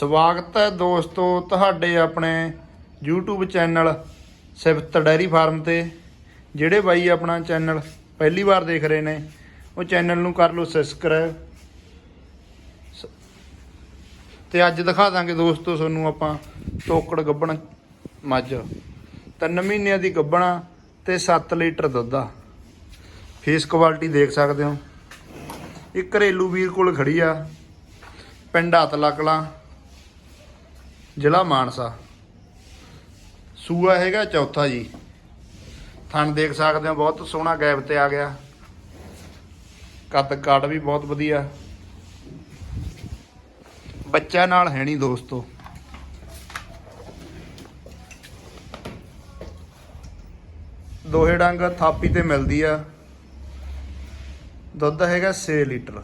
ਸਵਾਗਤ ਹੈ ਦੋਸਤੋ ਤੁਹਾਡੇ ਆਪਣੇ YouTube channel Sifat dairy farm ਤੇ, ਜਿਹੜੇ ਬਾਈ ਆਪਣਾ ਚੈਨਲ ਪਹਿਲੀ ਵਾਰ ਦੇਖ ਰਹੇ ਨੇ, ਉਹ ਚੈਨਲ ਨੂੰ ਕਰ ਲਓ ਸਬਸਕ੍ਰਾਈਬ ਸ- ਤੇ ਅੱਜ ਦਿਖਾ ਦਾਂਗੇ ਦੋਸਤੋ ਤੁਹਾਨੂੰ ਆਪਾਂ ਟੋਕੜ ਗੱਬਣ ਮੱਝ। ਤਿੰਨ ਮਹੀਨਿਆਂ ਦੀ ਗੱਬਣਾ ਤੇ 7 ਲੀਟਰ ਦੁੱਧ ਆ। ਫੇਸ ਕੁਆਲਿਟੀ ਦੇਖ ਸਕਦੇ ਹੋ। ਇਹ ਘਰੇਲੂ ਵੀਰ ਕੋਲ ਖੜੀ ਆ, ਪਿੰਡ ਹਤਲਾ ਕਲਾਂ ਜ਼ਿਲ੍ਹਾ ਮਾਨਸਾ। ਸੂਆ ਹੈਗਾ ਚੌਥਾ ਜੀ। ਥਣ ਦੇਖ ਸਕਦੇ ਹੋ, ਬਹੁਤ ਸੋਹਣਾ ਗੈਪ ਤੇ ਆ ਗਿਆ। ਕੱਦ ਕਾਟ ਵੀ ਬਹੁਤ ਵਧੀਆ। ਬੱਚਾ ਨਾਲ ਹੈ ਨਹੀਂ ਦੋਸਤੋ। ਦੋਹੇ ਡੰਗ ਥਾਪੀ ਤੇ ਮਿਲਦੀ ਆ। ਦੁੱਧ ਹੈਗਾ 6 ਲੀਟਰ।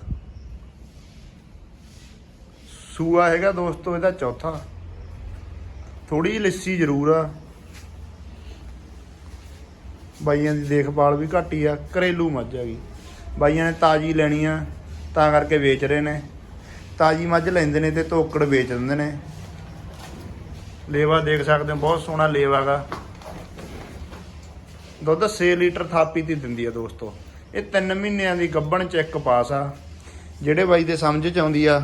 ਸੂਆ ਹੈਗਾ ਦੋਸਤੋ, ਇਹਦਾ ਚੌਥਾ। ਥੋੜੀ ਜਿਹੀ ਲੱਸੀ ਜ਼ਰੂਰ ਆ। ਬਾਈਆਂ ਦੀ ਦੇਖਭਾਲ ਵੀ ਘੱਟ ਹੀ ਆ, ਘਰੇਲੂ ਮੱਝ ਹੈਗੀ ਬਾਈਆਂ ਨੇ ਤਾਜੀ ਲੈਣੀ ਆ, ਤਾਂ ਕਰਕੇ ਵੇਚ ਰਹੇ ਨੇ। ਤਾਜੀ ਮੱਝ ਲੈਂਦੇ ਨੇ ਤੇ ਧੋਕੜ ਵੇਚ ਦਿੰਦੇ ਨੇ। ਲੇਵਾ ਦੇਖ ਸਕਦੇ ਹੋ, ਬਹੁਤ ਸੋਹਣਾ ਲੇਵਾ ਗਾ। ਦੁੱਧ 6 ਲੀਟਰ ਥਾਪੀ ਦੀ ਦਿੰਦੀ ਆ ਦੋਸਤੋ। ਇਹ 3 ਮਹੀਨਿਆਂ ਦੀ ਗੱਬਣ ਚ ਇੱਕ ਪਾਸ ਆ। ਜਿਹੜੇ ਬਾਈ ਦੇ ਸਮਝ ਚ ਆਉਂਦੀ ਆ,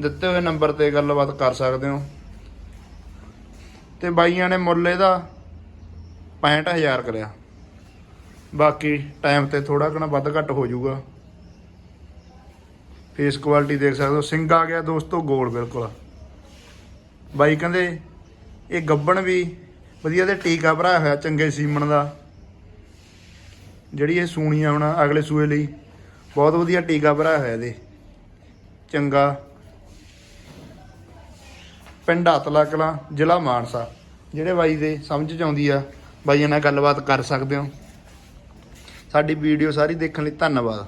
ਦਿੱਤੇ ਹੋਏ ਨੰਬਰ ਤੇ ਗੱਲਬਾਤ ਕਰ ਸਕਦੇ ਹੋ। ਤੇ ਬਾਈਆਂ ਨੇ ਮੁੱਲ ਇਹਦਾ 65000 ਕਰਿਆ। ਬਾਕੀ ਟਾਈਮ ਤੇ ਥੋੜਾ ਘਣਾ ਵੱਧ ਘੱਟ ਹੋ ਜਾਊਗਾ। ਫੇਸ ਕੁਆਲਿਟੀ ਦੇਖ ਸਕਦੇ ਹੋ ਸਿੰਗ ਆ ਗਿਆ ਦੋਸਤੋ ਗੋਲ ਬਿਲਕੁਲ। ਬਾਈ ਕਹਿੰਦੇ, ਇਹ ਗੱਬਣ ਵੀ ਵਧੀਆ ਤੇ ਟੀਕਾ ਭਰਾਇਆ ਹੋਇਆ ਚੰਗੇ ਸੀਮਣ ਦਾ। ਜਿਹੜੀ ਇਹ ਸੂਣੀਆਂ ਹੁਣ ਅਗਲੇ ਸੂਏ ਲਈ, ਬਹੁਤ ਵਧੀਆ ਟੀਕਾ ਭਰਾਇਆ ਹੋਇਆ ਇਹਦੇ। ਚੰਗਾ। ਪਿੰਡ ਹਤਲਾ ਕਲਾਂ, ਜ਼ਿਲ੍ਹਾ ਮਾਨਸਾ। ਜਿਹੜੇ ਬਾਈ ਦੇ ਸਮਝ ਚ ਆਉਂਦੀ ਆ ਬਾਈਆਂ ਨਾਲ ਗੱਲਬਾਤ ਕਰ ਸਕਦੇ ਹੋ। ਸਾਡੀ ਵੀਡੀਓ ਸਾਰੀ ਦੇਖਣ ਲਈ ਧੰਨਵਾਦ।